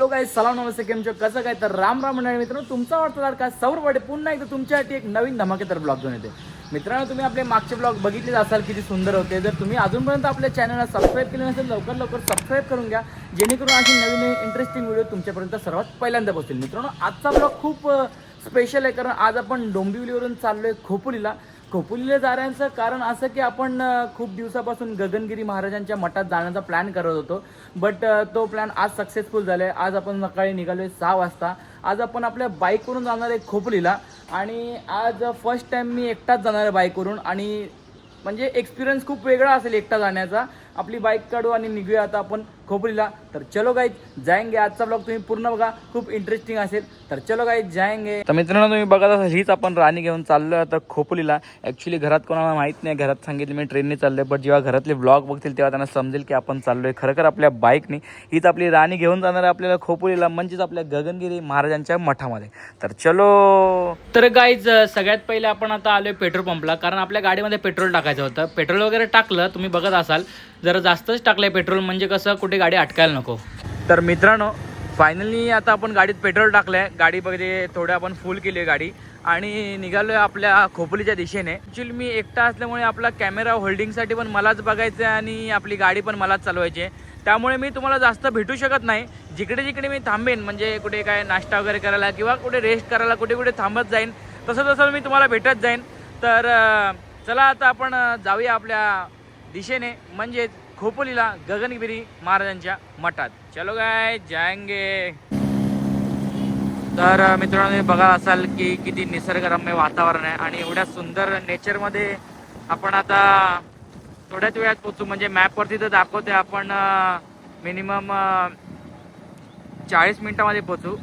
Hello काय सलाम नमस्ते केम कसं काय? तर राम राम मंडळी मित्रांनो तुमचा वाटतं का सौर वाटे पुन्हा एकदा तुमच्यासाठी एक नवीन धमाकेदार ब्लॉग घेऊन येते. मित्रांनो तुम्ही आपले मागचे ब्लॉग बघितलेच असाल किती सुंदर होते. जर तुम्ही अजूनपर्यंत आपल्या चॅनलला सबस्क्राईब केले नसेल लवकर लवकर सबस्क्राईब करून घ्या. जेणेकरून अशी नवीन नवीन इंटरेस्टिंग व्हिडिओ तुमच्यापर्यंत सर्वात पहिल्यांदा पोहोचतील. मित्रांनो आजचा ब्लॉग खूप स्पेशल आहे कारण आज आपण डोंबिवलीवरून चाललोय खोपोलीला. खोपुलीला जाण्याचं कारण असं की आपण खूप दिवसापासून गगनगिरी महाराजांच्या मठात जाण्याचा प्लॅन करत होतो. बट तो प्लॅन आज सक्सेसफुल झाला आहे आज आपण सकाळी निघालोय सहा वाजता. आज आपण आपल्या बाईकवरून जाणार आहे खोपलीला. आणि आज फर्स्ट टाईम मी एकटाच जाणार आहे बाईकवरून. आणि म्हणजे एक्सपिरियन्स खूप वेगळा असेल एकटा जाण्याचा. आपली बाईक काढू आणि निघूया आता आपण खोपरीला. तर चलो गाईज जाएंगे आजचा ब्लॉग तुम्ही पूर्ण बघा. खूप इंटरेस्टिंग असेल. तर चलो गाईज जाएंगे तर मित्रांनो तुम्ही बघत असाल हीच आपण राणी घेऊन चाललो आता खोपोलीला. ॲक्च्युली घरात कोणाला माहीत नाही घरात सांगितलं मी ट्रेनने चाललोय. बट जेव्हा घरातले ब्लॉग बघतील तेव्हा त्यांना समजेल की आपण चाललोय. खरं आपल्या बाईकने हीच आपली राणी घेऊन जाणार आहे आपल्याला खोपोलीला म्हणजेच आपल्या गगनगिरी महाराजांच्या मठामध्ये. तर चलो. तर गाईज सगळ्यात पहिले आपण आता आलोय पेट्रोल पंपला कारण आपल्या गाडीमध्ये पेट्रोल टाकायचं होतं. पेट्रोल वगैरे टाकलं तुम्ही बघत असाल. जरा जास्तच टाकलं आहे पेट्रोल म्हणजे कसं कुठे गाडी अटकायला नको. तर मित्रांनो फायनली आता आपण गाडीत पेट्रोल टाकलं आहे गाडी बघते थोडं आपण फुल केली आहे गाडी. आणि निघालो आहे आपल्या खोपोलीच्या दिशेने. ॲक्च्युली मी एकटा असल्यामुळे आपला कॅमेरा होल्डिंगसाठी पण मलाच बघायचं आहे आणि आपली गाडी पण मलाच चालवायची आहे त्यामुळे मी तुम्हाला जास्त भेटू शकत नाही. जिकडे जिकडे मी थांबेन म्हणजे कुठे काय नाश्ता वगैरे करायला किंवा कुठे रेस्ट करायला कुठे कुठे थांबत जाईन तसं तसं मी तुम्हाला भेटत जाईन. तर चला आता आपण जाऊया आपल्या दिशेने म्हणजेच खोपोलीला गगनगिरी महाराजांच्या मठात. चलो काय जायंगे. तर मित्रांनो बघा असाल की किती निसर्गरम्य वातावरण आहे आणि एवढ्या सुंदर नेचरमध्ये आपण आता थोड्याच वेळात पोचू म्हणजे मॅपवरती तर दाखवते आपण मिनिमम चाळीस मिनिटामध्ये पोचू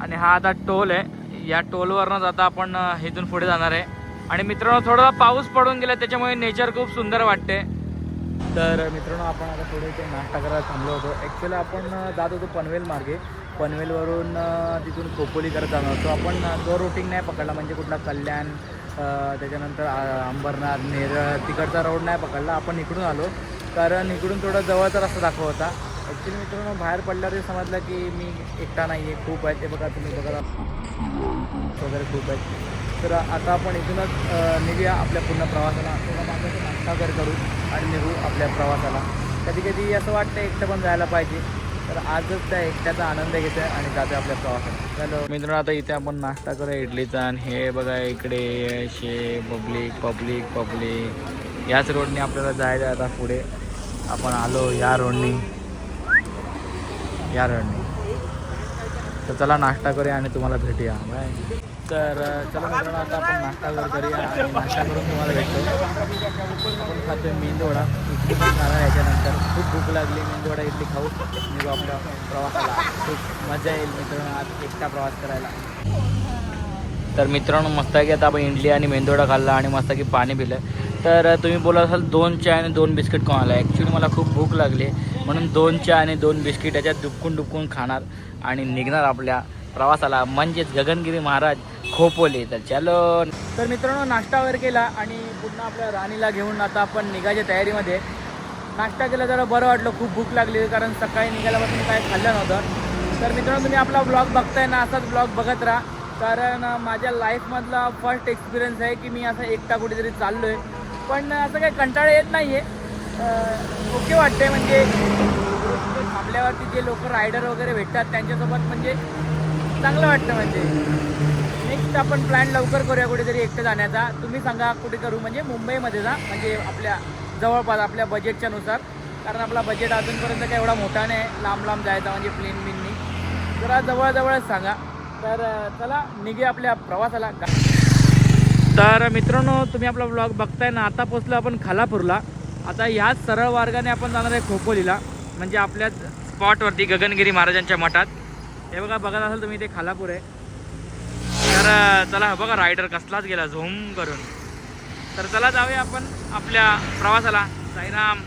आणि हा आता टोल आहे. या टोलवरनंच आता आपण इथून पुढे जाणार आहे. आणि मित्रांनो थोडा पाऊस पडून गेला त्याच्यामुळे नेचर खूप सुंदर वाटते तर मित्रांनो आपण आता थोडे इथे नाश्ता करायला थांबलो होतो. ॲक्च्युली आपण जात होतो पनवेल मार्गे. पनवेलवरून तिथून खोपोली करत जाणार होतो. आपण अं, तो रुटिंग नाही पकडला म्हणजे कुठला कल्याण त्याच्यानंतर अंबरनाथ नेरळ तिकडचा रोड नाही पकडला. आपण इकडून आलो. कारण इकडून थोडा जवळचा रस्ता दाखवत होता. ॲक्च्युली मित्रांनो बाहेर पडल्यावर समजलं की मी एकटा नाही आहे खूप आहे ते बघा तुम्ही बघा. वगैरे खूप आहेत तर आता आपण इथूनच निघूया आपल्या पूर्ण प्रवासाला. थोडा मागे नाश्ता वगैरे करू आणि निघू आपल्या प्रवासाला. कधी कधी असं वाटतं एकटं पण जायला पाहिजे. तर आजच त्या एकट्याचा आनंद घेतो आणि जातो आपल्या प्रवासात चलो. मित्रांनो आता इथे आपण नाश्ता करूया इडलीचा आणि हे बघा इकडे शे पब्लिक पब्लिक पब्लिक याच रोडने आपल्याला जायचं आहे आता पुढे. आपण आलो या रोडनी या रोडनी तर चला नाश्ता करूया आणि तुम्हाला भेटूया. बाय तर चला मित्रांनो आता आपण नाश्ता वगैरे करूया आणि नाश्ता करून तुम्हाला भेटतो. आपण खातोय मेंदवडा. इडली पण खाणार याच्यानंतर. खूप भूक लागली मेंदवडा इडली खाऊ. निघू आपल्या प्रवासाला. खूप मजा येईल मित्रांनो आज एकटा प्रवास करायला. तर मित्रांनो मस्त की आता आपण इडली आणि मेंदोडा खाल्ला आणि मस्त की पाणी पिलं. तर तुम्ही बोलत असाल दोन चाय आणि दोन बिस्किट कोणाला? ॲक्च्युली मला खूप भूक लागली. म्हणून दोन चाय आणि दोन बिस्किट याच्यात दुपकून दुपकून खाणार आणि निघणार आपल्या प्रवासाला म्हणजेच गगनगिरी महाराज खोपोले. तर चलो. तर मित्रांनो नाश्ता वगैरे केला आणि पुन्हा आपल्या राणीला घेऊन आता आपण निघायच्या तयारीमध्ये. नाश्ता केला जरा बरं वाटलं खूप भूक लागली कारण सकाळी निघाल्यापासून काय खाल्लं नव्हतं. तर मित्रांनो तुम्ही आपला ब्लॉग बघताय ना असाच ब्लॉग बघत राहा. कारण माझ्या लाईफमधला फर्स्ट एक्सपिरियन्स आहे की मी असं एकटा कुठेतरी चाललो आहे पण असं काही कंटाळा येत नाही आहे ओके वाटते म्हणजे थांबल्यावरती जे लोक रायडर वगैरे भेटतात त्यांच्यासोबत म्हणजे चांगलं वाटतं म्हणजे. नेक्स्ट आपण प्लॅन लवकर करूया कुठेतरी एकटं जाण्याचा. तुम्ही सांगा कुठे करू म्हणजे मुंबईमध्ये जा म्हणजे आपल्या जवळपास आपल्या बजेटच्या नुसार. कारण आपला बजेट अजूनपर्यंत काय एवढा मोठा नाही लांब लांब जायचा म्हणजे प्लेन बिननी जरा जवळजवळच सांगा. तर चला निघे आपल्या प्रवासाला. तर मित्रांनो तुम्ही आपला ब्लॉग बघताय ना आता पोचलो आपण खालापूरला. आता ह्याच सरळ मार्गाने आपण जाणार आहे खोपोलीला. म्हणजे आपल्याच स्पॉटवरती गगनगिरी महाराजांच्या मठात. हे बघा बघत असाल तुम्ही ते खालापूर आहे. तर चला बघा रायडर कसलाच गेला झोम करून. तर चला जाऊया आपण आपल्या प्रवासाला. साईराम.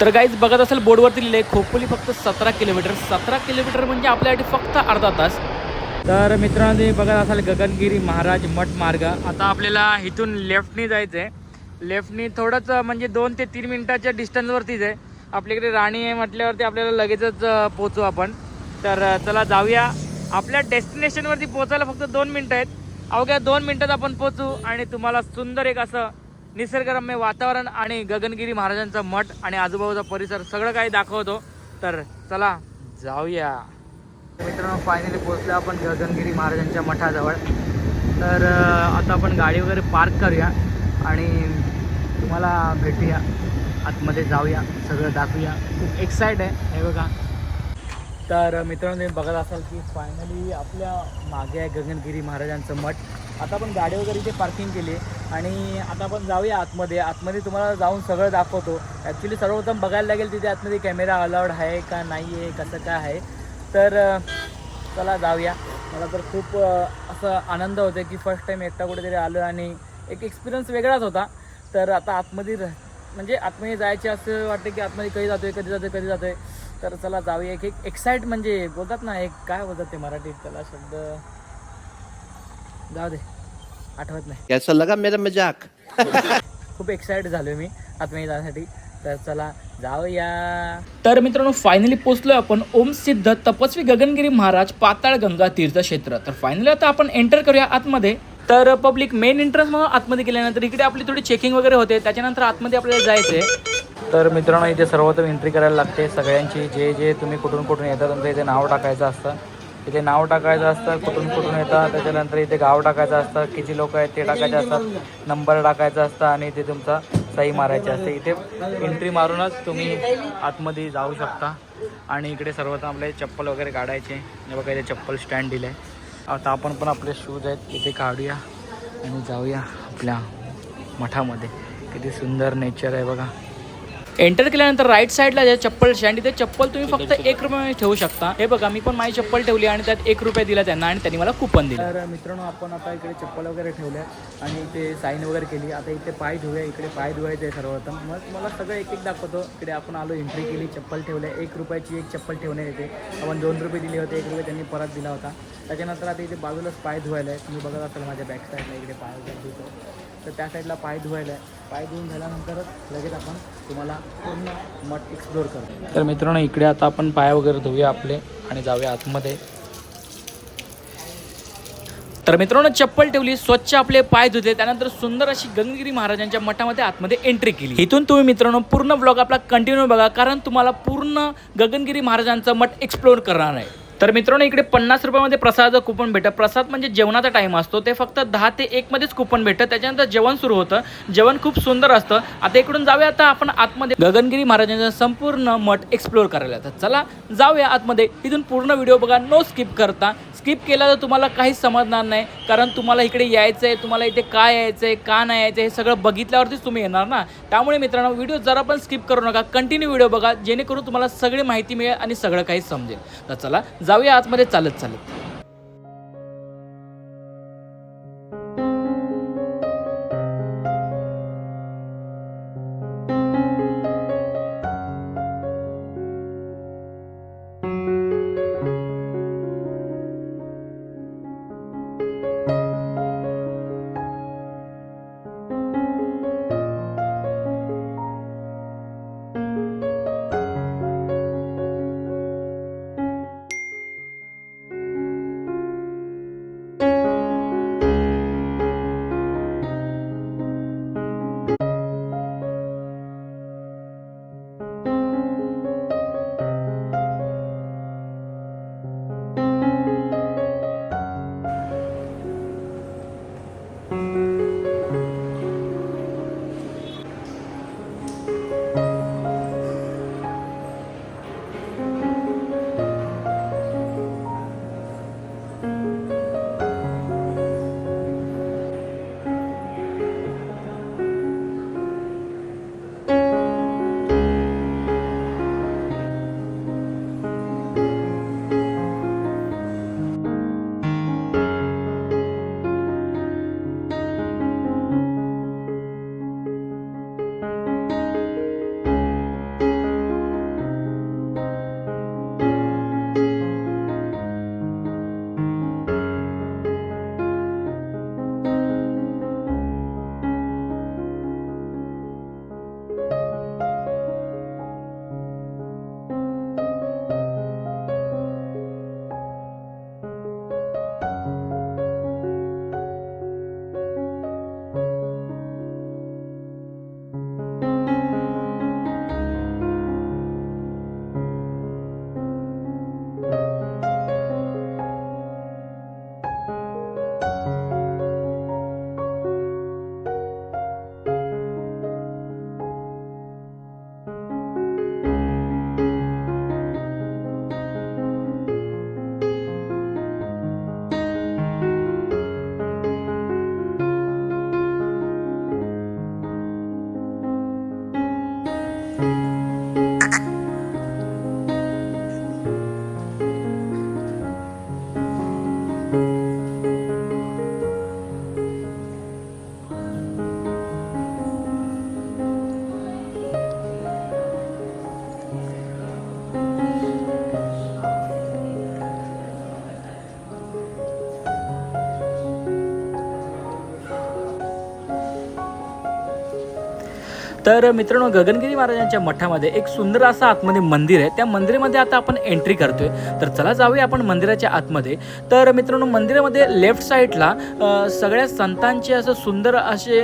तर काहीच बघत असेल बोर्डवरती लिहिले खोपोली फक्त सतरा किलोमीटर. सतरा किलोमीटर म्हणजे आपल्यासाठी फक्त अर्धा तास. तर मित्रांनो तुम्ही बघत असाल गगनगिरी महाराज मठ मार्ग. आता आपल्याला इथून लेफ्टनी जायचं आहे लेफ्टनी थोडंच म्हणजे दोन ते तीन मिनटाच्या डिस्टन्सवरतीच आहे. आपल्याकडे राणी आहे म्हटल्यावरती आपल्याला लगेचच पोचू आपण. तर चला जाऊया. आपल्या डेस्टिनेशनवरती पोहोचायला फक्त दोन मिनटं आहेत. अवघ्या दोन मिनटात आपण पोहोचू आणि तुम्हाला सुंदर एक असं निसर्गरम्य वातावरण आणि गगनगिरी महाराजांचा मठ आणि आजूबाजूचा परिसर सगळं काही दाखवतो. तर चला जाऊया. मित्रांनो फायनली पोहोचलो आपण गगनगिरी महाराजांच्या मठाजवळ. तर आता आपण गाडी वगैरे पार्क करूया आणि तुम्हाला भेटूया. आतमध्ये जाऊया सगळं दाखवूया. खूप एक्साइट आहे. हे बघा. तर मित्रांनो तुम्ही बघत असाल की फायनली आपल्या मागे आहे गगनगिरी महाराजांचं मठ. आता आपण गाडी वगैरे इथे पार्किंग केली आणि आता आपण जाऊया आतमध्ये. आतमध्ये तुम्हाला जाऊन सगळं दाखवतो. ॲक्च्युली सर्वप्रथम बघायला लागेल तिथे आतमध्ये कॅमेरा अलाउड आहे का नाही आहे कसं काय आहे. तर चला जाऊया. मला तर खूप असं आनंद होतो की फर्स्ट टाईम एकटा कुठेतरी आलो आणि एक एक्सपिरियन्स वेगळाच होता. तर आता आतमध्ये म्हणजे आतमध्ये जायचे असं वाटतं की आतमध्ये कधी जातोय कधी जातोय कधी जातोय. तर चला जाऊया. एक एक एक्साइट म्हणजे बोलतात ना एक काय बोलतात ते मराठीत? त्याला शब्द जाऊ दे. आठवत नाही. कैसा लगा मेरा मजाक? खूप एक्साइट झालोय मी आत्महत्या जाण्यासाठी तर चला जाऊया. तर मित्रांनो फायनली पोहोचलोय आपण ओम सिद्ध तपस्वी गगनगिरी महाराज पाताळ गंगा तीर्थक्षेत्र तर फायनली आता आपण एंटर करूया आतमध्ये. तर पब्लिक मेन एंट्रन्स म्हणून आतमध्ये गेल्यानंतर इकडे आपली थोडी चेकिंग वगैरे होते. त्याच्यानंतर आतमध्ये आपल्याला जायचंय. तर मित्रांनो इथे सर्वप्रथम एंट्री करायला लागते. सगळ्यांची जे जे तुम्ही कुठून कुठून येता तुमचं इथे नाव टाकायचं असतं. इथे नाव टाकायचं असतं कुठून कुठून येतात त्याच्यानंतर इथे गाव टाकायचं असतं किती लोक आहेत ते टाकायचे असतात नंबर टाकायचा असतं आणि इथे तुमचा सही मारायची असते. इथे एंट्री मारूनच तुम्ही आतमध्ये जाऊ शकता. आणि इकडे सर्वप्रथम आपले चप्पल वगैरे काढायचे. हे बघा इथे चप्पल स्टँड दिलं आहे आता आपण पण आपले शूज आहेत इथे काढूया आणि जाऊया आपल्या मठामध्ये. किती सुंदर नेचर आहे बघा. एंटर केल्यानंतर राईट साईडला जे चप्पल स्टँड इथे चप्पल तुम्ही फक्त एक रुपये ठेवू शकता. हे बघा मी पण माझी चप्पल ठेवली आणि त्यात एक रुपये दिला त्यांना आणि त्यांनी मला कुपन दिलं. तर मित्रांनो आपण आता इकडे चप्पल वगैरे ठेवल्या आणि इथे साईन वगैरे केली. आता इथे पाय धुऊया. इकडे पाय धुवायचे आहे सर्वप्रथम. मग मला सगळं एक एक दाखवतो. इकडे आपण आलो एंट्री केली चप्पल ठेवल्या. एक रुपयाची एक चप्पल ठेवण्यात येते. आपण दोन रुपये दिले होते. एक रुपये त्यांनी परत दिला होता. त्याच्यानंतर आता इथे बाजूलाच पाय धुवायला आहे तुम्ही बघत असाल माझ्या बॅक साईडला इकडे पाय वगैरे धुतो. तर त्या साईडला पाय धुवायला आहे. पाय धुवून झाल्यानंतरच लगेच आपण तुम्हाला पूर्ण मठ एक्सप्लोर करतो. तर मित्रांनो इकडे आता आपण पाय वगैरे धुऊया आपले आणि जाऊया आतमध्ये. तर मित्रांनो चप्पल ठेवली स्वच्छ आपले पाय धुतले त्यानंतर सुंदर अशी गंगगिरी महाराजांच्या मठामध्ये आतमध्ये एंट्री केली. इथून तुम्ही मित्रांनो पूर्ण ब्लॉग आपला कंटिन्यू बघा कारण तुम्हाला पूर्ण गगनगिरी महाराजांचं मठ एक्सप्लोर करणार आहे. तर मित्रांनो इकडे पन्नास रुपयामध्ये प्रसादाचं कुपन भेटतं. प्रसाद म्हणजे जेवणाचा टाईम असतो. ते फक्त दहा ते एकमध्येच कुपन भेटतं. त्याच्यानंतर जेवण सुरू होतं. जेवण खूप सुंदर असतं. आता इकडून जाऊया. आता आपण आतमध्ये गगनगिरी महाराजांचा संपूर्ण मठ एक्सप्लोर करायला. तर चला जाऊया आतमध्ये. इथून पूर्ण व्हिडिओ बघा. नो स्किप करता. स्किप केला तर तुम्हाला काहीच समजणार नाही. कारण तुम्हाला इकडे यायचं आहे तुम्हाला इथे काय यायचं आहे का नाही यायचं हे सगळं बघितल्यावरतीच तुम्ही येणार ना? त्यामुळे मित्रांनो व्हिडिओ जरा पण स्किप करू नका. कंटिन्यू व्हिडिओ बघा. जेणेकरून तुम्हाला सगळी माहिती मिळेल आणि सगळं काही समजेल. तर चला जाऊया आतमध्ये चालत चालत. तर मित्रांनो गगनगिरी महाराजांच्या मठामध्ये एक सुंदर असं आतमध्ये मंदिर आहे. त्या मंदिरामध्ये आता आपण एंट्री करतोय. तर चला जाऊया आपण मंदिराच्या आतमध्ये. तर मित्रांनो मंदिरामध्ये लेफ्ट साईडला सगळ्या संतांचे असं सुंदर असे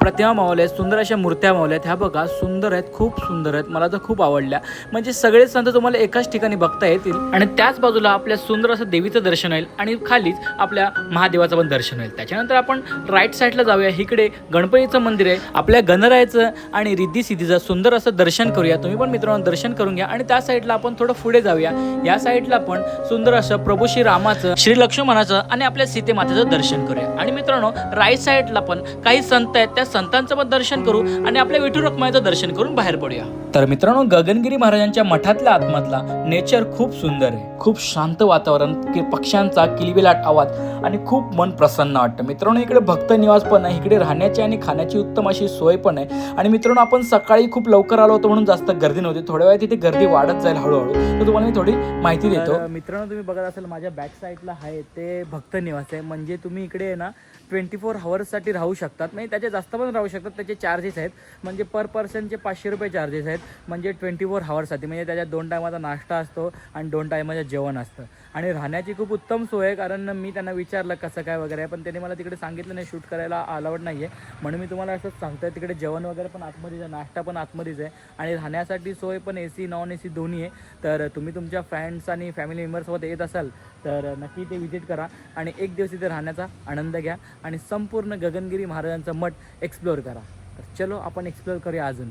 प्रतिमा मावल्या आहेत सुंदर अशा मूर्त्या मावल्या आहेत. ह्या बघा सुंदर आहेत खूप सुंदर आहेत. मला तर खूप आवडल्या. म्हणजे सगळे संत तुम्हाला एकाच ठिकाणी बघता येतील. आणि त्याच बाजूला आपल्या सुंदर असं देवीचं दर्शन होईल आणि खालीच आपल्या महादेवाचं पण दर्शन होईल. त्याच्यानंतर आपण राईट साईडला जाऊया. इकडे गणपतीचं मंदिर आहे. आपल्या गणरायाचं आणि रिद्धी सिद्धीचं सुंदर असं दर्शन करूया. तुम्ही पण मित्रांनो दर्शन करून घ्या. आणि त्या साईडला आपण थोडं पुढे जाऊया. या साईडला पण सुंदर असं प्रभू श्री रामाचं श्री लक्ष्मणाचं आणि आपल्या सीते मातेचं दर्शन करूया. आणि मित्रांनो राईट साईडला पण काही संत आहेत. त्या संतांचं पण दर्शन करू आणि आपल्या विठू रखमाईचं दर्शन करून बाहेर पडूया. तर मित्रांनो गगनगिरी महाराजांच्या मठातल्या आत्मातला नेचर खूप सुंदर आहे. खूप शांत वातावरण की पक्ष्यांचा किलबिलाट आवाज आणि खूप मन प्रसन्न वाटतं. मित्रांनो इकडे भक्त निवास पण आहे. इकडे राहण्याची आणि खाण्याची उत्तम अशी सोय पण आहे. आणि मित्रांनो आपण सकाळी खूप लवकर आलो होतो म्हणून जास्त गर्दी नव्हती. थोड्या वेळात तिथे गर्दी वाढत जाईल हळूहळू. तर तुम्हाला मी थोडी माहिती देतो. मित्रांनो तुम्ही बघत असाल माझ्या बॅक साईडला आहे ते भक्त निवास आहे. म्हणजे तुम्ही इकडे आहे ना ट्वेंटी फोर हवर्ससाठी राहू शकतात. म्हणजे त्याचे जास्त पण राहू शकतात. त्याचे चार्जेस आहेत. म्हणजे पर पर्सनचे पाचशे रुपये चार्जेस आहेत. म्हणजे ट्वेंटी फोर हवर्ससाठी म्हणजे त्याच्यात दोन टायमाचा नाश्ता असतो आणि दोन टायमाचं जेवण असतं. आणि राहण्याची खूप उत्तम सोय आहे. कारण मी त्यांना विचारलं कसं काय वगैरे आहे. पण त्यांनी मला तिकडे सांगितलं नाही. शूट करायला अलाउड नाही आहे म्हणून मी तुम्हाला असंच सांगतोय. तिकडे जेवण वगैरे पण आतमध्येच आहे. नाश्ता पण आतमध्येच आहे. आणि राहण्यासाठी सोय पण A C non A C दोन्ही आहे. तर तुम्ही तुमच्या फ्रेंड्स आणि फॅमिली मेंबरसोबत येत असाल तर नक्की ते व्हिजिट करा आणि एक दिवस इथे राहण्याचा आनंद घ्या आणि संपूर्ण गगनगिरी महाराजांचा मठ एक्सप्लोअर करा. तर चलो आपण एक्सप्लोअर करूया अजून.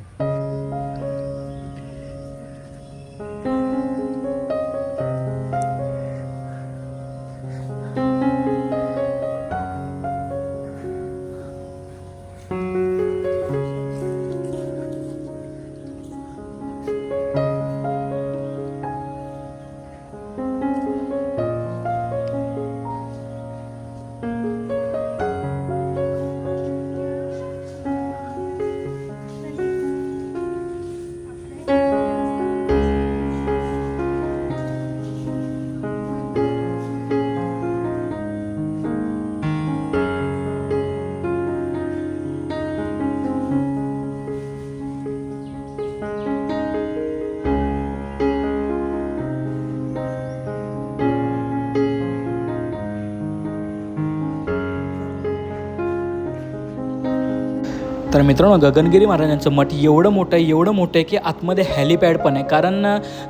तर मित्रांनो गगनगिरी महाराजांचं मठ एवढं मोठं आहे एवढं मोठं आहे की आतमध्ये हेलिपॅड पण आहे. कारण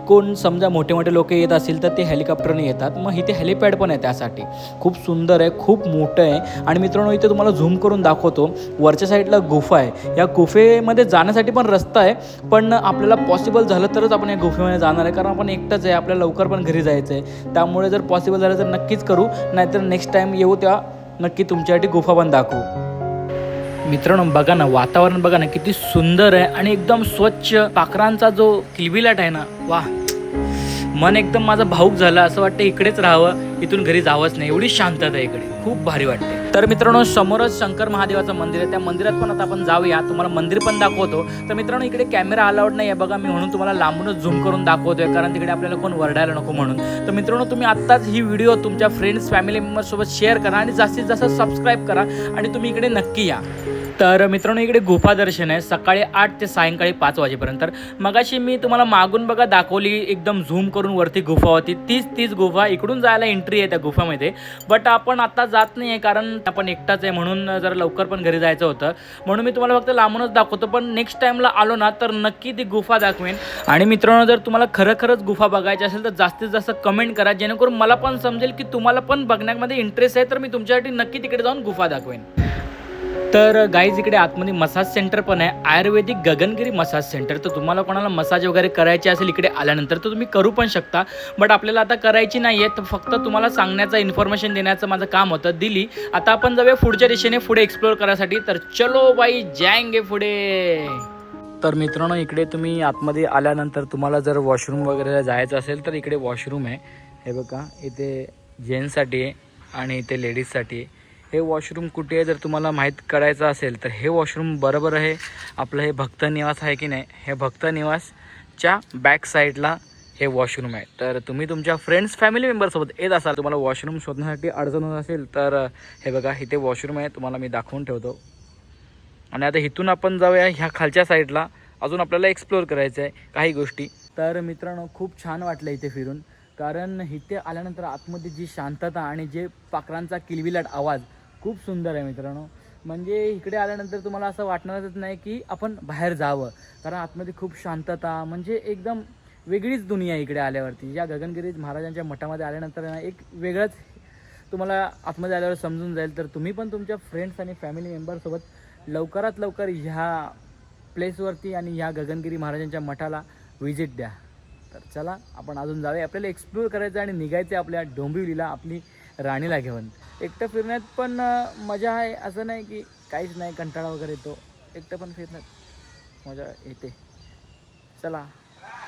कोण समजा मोठे मोठे लोक येत असतील तर ते हेलिकॉप्टरने येतात. मग इथे हेलिपॅड पण आहे त्यासाठी. खूप सुंदर आहे खूप मोठं आहे. आणि मित्रांनो इथे तुम्हाला झूम करून दाखवतो. वरच्या साईडला गुफा आहे. या गुफेमध्ये जाण्यासाठी पण रस्ता आहे पण आपल्याला पॉसिबल झालं तरच आपण या गुफेमध्ये जाणार आहे. कारण आपण एकटंच आहे आपल्याला लवकर पण घरी जायचं आहे. त्यामुळे जर पॉसिबल झालं तर नक्कीच करू. नाहीतर नेक्स्ट टाईम येऊ त्या नक्की तुमच्यासाठी गुफा पण दाखवू. मित्रांनो बघा ना वातावरण बघा ना किती सुंदर आहे आणि एकदम स्वच्छ. पाखरांचा जो किलबिलाट आहे ना वा मन एकदम माझं भाऊक झालं असं वाटतं इकडेच राहावं इथून घरी जावंच नाही. एवढी शांतता आहे इकडे. खूप भारी वाटते. तर मित्रांनो समोरच शंकर महादेवाचं मंदिर आहे. त्या मंदिरात पण आता आपण जाऊया. तुम्हाला मंदिर पण दाखवतो. तर मित्रांनो इकडे कॅमेरा अलाउड नाही आहे बघा. मी म्हणून तुम्हाला लांबूनच झूम करून दाखवतोय कारण तिकडे आपल्याला कोण वरडायला नको म्हणून. तर मित्रांनो तुम्ही आत्ताच ही व्हिडिओ तुमच्या फ्रेंड्स फॅमिली मेंबर्ससोबत शेअर करा आणि जास्तीत जास्त सबस्क्राईब करा आणि तुम्ही इकडे नक्की या. तर मित्रांनो इकडे गुफा दर्शन आहे. सकाळी आठ ते सायंकाळी पाच वाजेपर्यंत. मगाशी मी तुम्हाला मागून बघा दाखवली एकदम झूम करून वरती गुफा होती. तीच तीच गुफा इकडून जायला एंट्री आहे त्या गुफामध्ये. बट आपण आता जात नाही आहे कारण आपण एकटाच आहे म्हणून जरा लवकर पण घरी जायचं होतं. म्हणून मी तुम्हाला फक्त लांबूनच दाखवतो पण नेक्स्ट टाईमला आलो ना तर नक्की ती गुफा दाखवेन. आणि मित्रांनो जर तुम्हाला खरं खरंच गुफा बघायची असेल तर जास्तीत जास्त कमेंट करा. जेणेकरून मला पण समजेल की तुम्हाला पण बघण्यामध्ये इंटरेस्ट आहे तर मी तुमच्यासाठी नक्की तिकडे जाऊन गुफा दाखवेन. तर गाईज इकडे आतमध्ये मसाज सेंटर पण आहे. आयुर्वेदिक गगनगिरी मसाज सेंटर तर तुम्हाला कोणाला मसाज वगैरे करायची असेल इकडे आल्यानंतर तर तुम्ही करू पण शकता. बट आपल्याला आता करायची नाही आहे तर फक्त तुम्हाला सांगण्याचं इन्फॉर्मेशन देण्याचं माझं काम होतं. दिली. आता आपण जाऊया पुढच्या दिशेने पुढे एक्सप्लोअर करायसाठी. तर चलो बाई जायंगे पुढे. तर मित्रांनो इकडे तुम्ही आतमध्ये आल्यानंतर तुम्हाला जर वॉशरूम वगैरे जायचं असेल तर इकडे वॉशरूम आहे. हे बघा इथे जेंट्ससाठी आहे आणि इथे लेडीजसाठी आहे. हे वॉशरूम कुठे आहे? जर तुम्हाला माहीत करायचं असेल तर हे वॉशरूम बरोबर आहे. आपलं हे भक्त निवास आहे की नाही? हे भक्त निवासच्या बॅक साईडला हे वॉशरूम आहे. तर तुम्ही तुमच्या फ्रेंड्स फॅमिली मेंबरसोबत येत असाल तुम्हाला वॉशरूम शोधण्यासाठी अडचण होत असेल तर हे बघा इथे वॉशरूम आहे. तुम्हाला मी दाखवून ठेवतो. आणि आता इथून आपण जाऊया ह्या खालच्या साईडला अजून आपल्याला एक्सप्लोअर करायचं आहे काही गोष्टी. तर मित्रांनो खूप छान वाटलं इथे फिरून. कारण इथे आल्यानंतर आतमध्ये जी शांतता आणि जे पाखरांचा किलविलाट आवाज खूप सुंदर आहे मित्रांनो. म्हणजे इकडे आल्यानंतर तुम्हाला असं वाटणारच नाही की आपण बाहेर जावं. कारण आतमध्ये खूप शांतता म्हणजे एकदम वेगळीच दुनिया इकडे आल्यावरती. या गगनगिरी महाराजांच्या मठामध्ये आल्यानंतर एक वेगळंच तुम्हाला आतमध्ये आल्यावर समजून जाईल. तर तुम्ही पण तुमच्या फ्रेंड्स आणि फॅमिली मेंबरसोबत लवकरात लवकर ह्या प्लेसवरती आणि ह्या गगनगिरी महाराजांच्या मठाला व्हिजिट द्या. तर चला आपण अजून जाऊया. आपल्याला एक्सप्लोअर करायचं आहे आणि निघायचं आहे आपल्या डोंबिवलीला. आपली राणीला घेऊन. एकटं फिरण्यात पण मजा आहे. असं नाही की काहीच नाही कंटाळा वगैरे येतो. एकटं पण फिरण्यात मजा येते. चला.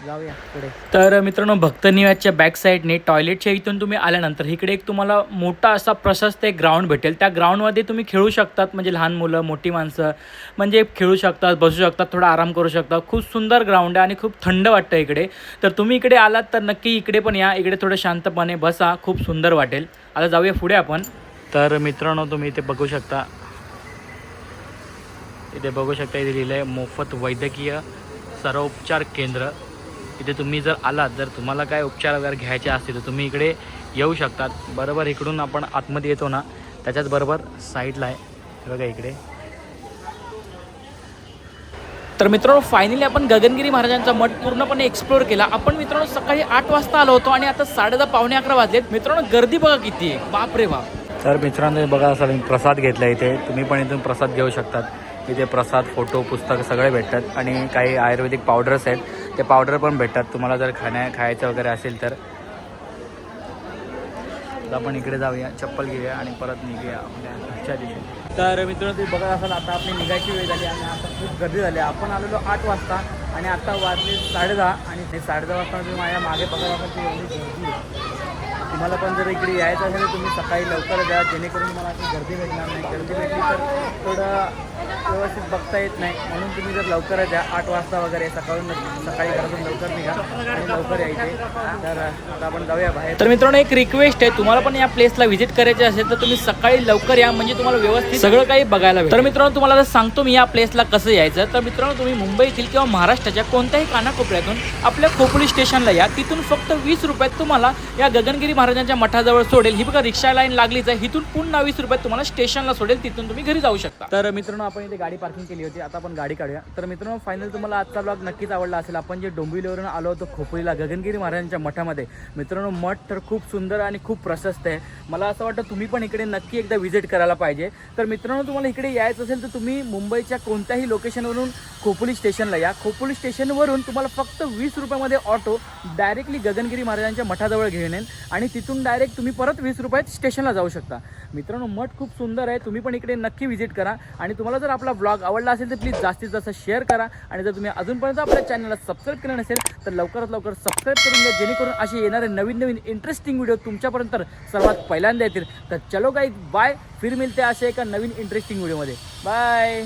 जाऊया पुढे. तर मित्रांनो भक्त निवासच्या बॅक साईडने टॉयलेटच्या इथून तुम्ही आल्यानंतर इकडे एक तुम्हाला मोठा असा प्रशस्त एक ग्राउंड भेटेल. त्या ग्राउंडमध्ये तुम्ही खेळू शकतात म्हणजे लहान मुलं मोठी माणसं म्हणजे खेळू शकतात बसू शकतात थोडा आराम करू शकतात. खूप सुंदर ग्राउंड आहे आणि खूप थंड वाटतं इकडे. तर तुम्ही इकडे आलात तर नक्की इकडे पण या इकडे थोडं शांतपणे बसा खूप सुंदर वाटेल. आता जाऊया पुढे आपण. तर मित्रांनो तुम्ही इथे बघू शकता. इथे बघू शकता इथे लिहिलं आहे मोफत वैद्यकीय सर्वोपचार केंद्र. इथे तुम्ही जर आलात जर तुम्हाला काय उपचार वगैरे घ्यायचे असतील तर तुम्ही इकडे येऊ शकतात. बरोबर इकडून आपण आतमध्ये येतो ना त्याच्याच बरोबर साईडला आहे. बघा इकडे. तर मित्रांनो फायनली आपण गगनगिरी महाराजांचा मठ पूर्णपणे एक्सप्लोअर केला. आपण मित्रांनो सकाळी आठ वाजता आलो होतो आणि आता साडेदहा पावणे अकरा वाजलेत. मित्रांनो गर्दी बघा किती आहे. बाप रे बाप. तर मित्रांनो बघा असाल मी प्रसाद घेतला इथे. तुम्ही पण इथून प्रसाद घेऊ शकतात. इथे प्रसाद फोटो पुस्तक सगळे भेटतात. आणि काही आयुर्वेदिक पावडर्स आहेत. ते पावडर पण भेटतात. तुम्हाला जर खाण्या खायचं वगैरे असेल तर. आपण इकडे जाऊया. चप्पल घेऊया आणि परत निघूया आपल्या पुढच्या दिवशी. तर मित्रांनो तुम्ही बघत असाल आता आपली निघायची वेळ झाली आणि आता खूप गर्दी झाली. आपण आलेलो आठ वाजता आणि आता वाजले साडेदहा आणि ते साडेदहा वाजता तुम्ही माझ्या मागे बघत असाल ती एवढी गर्दी आहे. तुम्हाला पण जर इकडे यायचं असेल तर तुम्ही सकाळी लवकर द्या जेणेकरून तुम्हाला अशी गर्दी भेटणार नाही. गर्दी भेटली तर थोडं व्यवस्थित बघता येत नाही. म्हणून तुम्ही जर लवकर द्या आठ वाजता वगैरे सकाळून सकाळी घरातून लवकर निघा आणि लवकर यायचे तर आता आपण जाऊया बाहेर. तर मित्रांनो एक रिक्वेस्ट आहे. तुम्हाला पण या प्लेसला व्हिजिट करायचे असेल तर तुम्ही सकाळी लवकर या. म्हणजे तुम्हाला व्यवस्थित सगळं काही बघायला तर मित्रांनो तुम्हाला जर सांगतो मी या प्लेसला कसं यायचं. तर मित्रांनो तुम्ही मुंबईतील किंवा महाराष्ट्राच्या कोणत्याही कानाकोपऱ्यातून आपल्या खोपोली स्टेशनला या. तिथून फक्त वीस रुपयात तुम्हाला या गगनगिरी महाराजांच्या मठाजवळ सोडेल. ही बघा रिक्षा लाईन लागलीच आहे. इथून पुन्हा वीस रुपयात तुम्हाला स्टेशनला सोडेल. तिथून तुम्ही घरी जाऊ शकता. तर मित्रांनो आपण इथे गाडी पार्किंग केली होती. आता आपण गाडी काढूया. तर मित्रांनो फायनल तुम्हाला आजचा ब्लॉग नक्कीच आवडला असेल. आपण जे डोंबिवलीवरून आलो होतो खोपोलीला गगनगिरी महाराजांच्या मठामध्ये. मित्रांनो मठ तर खूप सुंदर आणि खूप प्रशस्त आहे. मला असं वाटतं तुम्ही पण इकडे नक्की एकदा व्हिजिट करायला पाहिजे. तर मित्रांनो तुम्हाला इकडे यायचं असेल तर तुम्ही मुंबईच्या कोणत्याही लोकेशनवरून खोपोली स्टेशनला या. खोपोली स्टेशनवरून तुम्हाला फक्त वीस रुपयामध्ये ऑटो डायरेक्टली गगनगिरी महाराजांच्या मठाजवळ घेऊन येईल. आणि तिथून डायरेक्ट तुम्ही परत वीस रुपयात स्टेशनला जाऊ शकता. मित्रांनो मठ खूप सुंदर आहे. तुम्ही पण इकडे नक्की व्हिजिट करा. आणि तुम्हाला जर आपला ब्लॉग आवडला असेल तर प्लीज जास्तीत जास्त शेअर करा. आणि जर तुम्ही अजूनपर्यंत आपल्या चॅनलला सबस्क्राईब केलं नसेल तर लवकरात लवकर सबस्क्राईब करून घ्या जेणेकरून असे येणारे नवीन नवीन इंटरेस्टिंग व्हिडिओ तुमच्यापर्यंत सर्वात पहिल्यांदा येतील. तर चलो काही बाय फिर मिळते असे एका नवीन इंटरेस्टिंग व्हिडिओमध्ये बाय